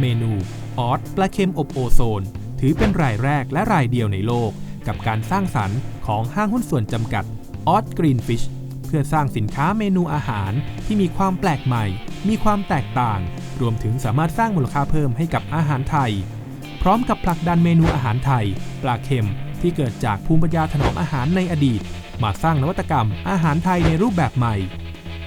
เมนูออสปลาเค็มอบโอโซน ถือเป็นรายแรกและรายเดียวในโลก กับการสร้างสรรค์ของห้างหุ้นส่วนจำกัดออสกรีนฟิชเพื่อสร้างสินค้าเมนูอาหารที่มีความแปลกใหม่ มีความแตกต่าง รวมถึงสามารถสร้างมูลค่าเพิ่มให้กับอาหารไทย พร้อมกับผลักดันเมนูอาหารไทย ปลาเค็มที่เกิดจากภูมิปัญญาถนอมอาหารในอดีต มาสร้างนวัตกรรมอาหารไทยในรูปแบบใหม่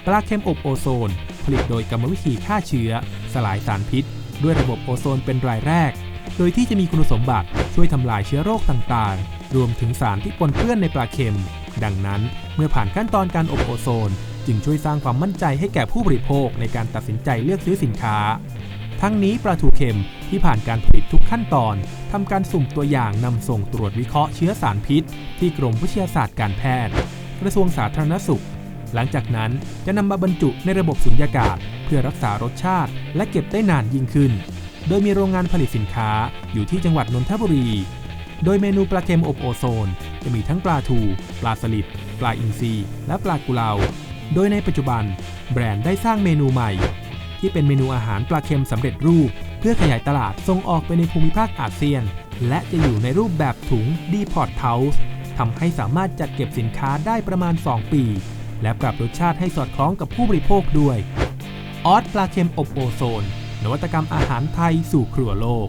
ปลาเค็มอบโอโซน ผลิตโดยกรรมวิธีฆ่าเชื้อ สลายสารพิษ ด้วยระบบโอโซนเป็นรายแรก โดยที่จะมีคุณสมบัติช่วยทำลายเชื้อโรคต่างๆ รวมถึงสารที่ปนเปื้อนในปลาเค็ม ดังนั้นเมื่อผ่านขั้นตอนการอบโอโซน จึงช่วยสร้างความมั่นใจให้แก่ผู้บริโภคในการตัดสินใจเลือกซื้อสินค้า ทั้งนี้ปลาทูเค็มที่ผ่านการผลิตทุกขั้นตอนทำการสุ่มตัวอย่างนำส่งตรวจวิเคราะห์เชื้อสารพิษ ที่กรมวิทยาศาสตร์การแพทย์ กระทรวงสาธารณสุข หลังจากนั้นจะนำมาบรรจุในระบบสุญญากาศ เพื่อรักษารสชาติ และเก็บได้นานยิ่งขึ้น โดยมีโรงงานผลิตสินค้าอยู่ที่จังหวัดนนทบุรี โดยเมนูปลาเค็มอบโอโซน จะมีทั้งปลาทู ปลาสลิด ปลาอินทรีและปลากุเลา โดยในปัจจุบัน แบรนด์ได้สร้างเมนูใหม่ ที่เป็นเมนูอาหารปลาเค็มสำเร็จรูป เพื่อขยายตลาดส่งออกไปในภูมิภาคอาเซียน และจะอยู่ในรูปแบบถุงดีพอร์ตเ u าส์ทำให้สามารถจัดเก็บสินค้าได้ประมาณ 2 ปี และปรับรสชาติให้สอดคล้องกับผู้บริโภคด้วย ออสปลาเค็มอบโอโซน นวัตกรรมอาหารไทยสู่ครัวโลก